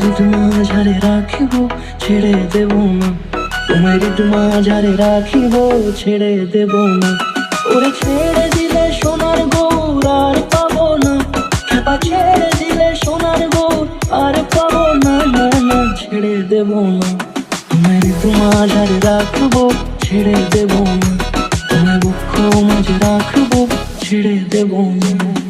তোমার মাঝারে রাখিব, ছেড়ে দেব না। তোমার মাঝারে রাখিব, ছেড়ে দেব না। ওরে ছেড়ে দিলে সোনার গৌর আর পাবো না। খেপা ছেড়ে দিলে সোনার গৌর আর পাবো না না না, ছেড়ে দেব না। তোমার মাঝারে রাখব, ছেড়ে দেব না। তোমার বুক মাঝে রাখব, ছেড়ে দেব না।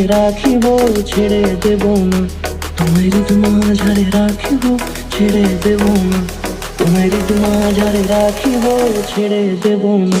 মাঝারে রাখিব, ছেড়ে দেব না। তোমার ঝাড়ে রাখিব, ছেড়ে দেব না। তোমার ঝাড়ে রাখিব, ছেড়ে দেব না।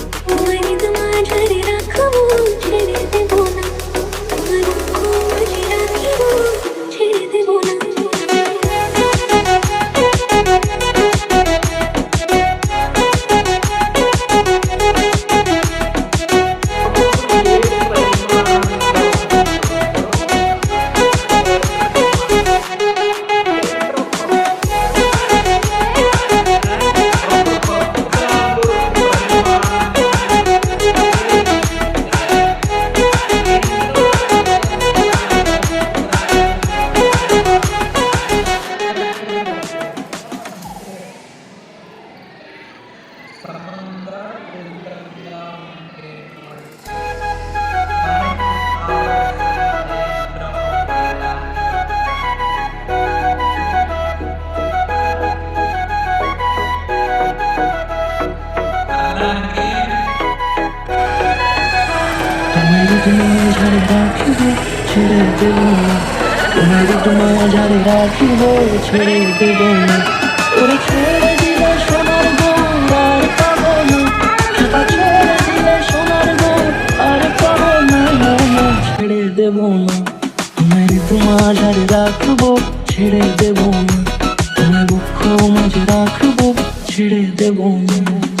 দেব না তোমার মাঝারে রাখিব ছেড়ে দেব না না তোমার মাঝারে রাখব ছেড়ে দেব না তোমার বুক মাঝে রাখব ছেড়ে দেব না।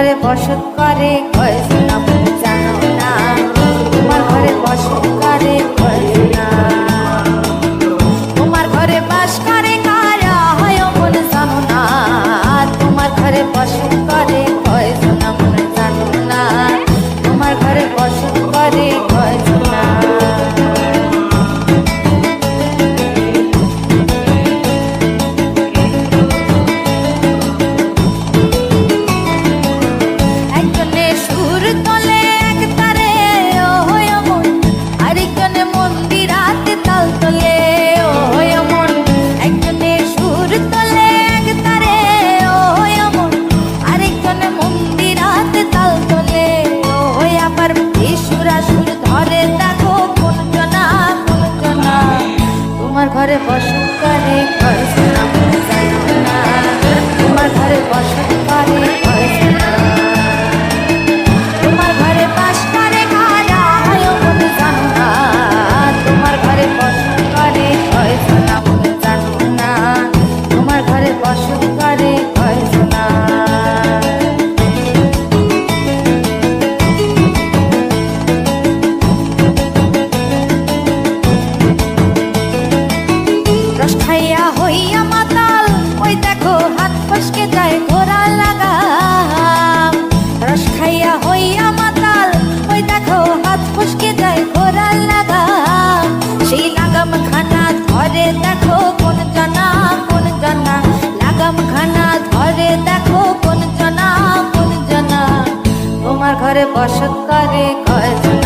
ঘরে বসত করে কয়েক জানো না। তোমার ঘরে বসত করে কয়েক ঘরে বসত কয়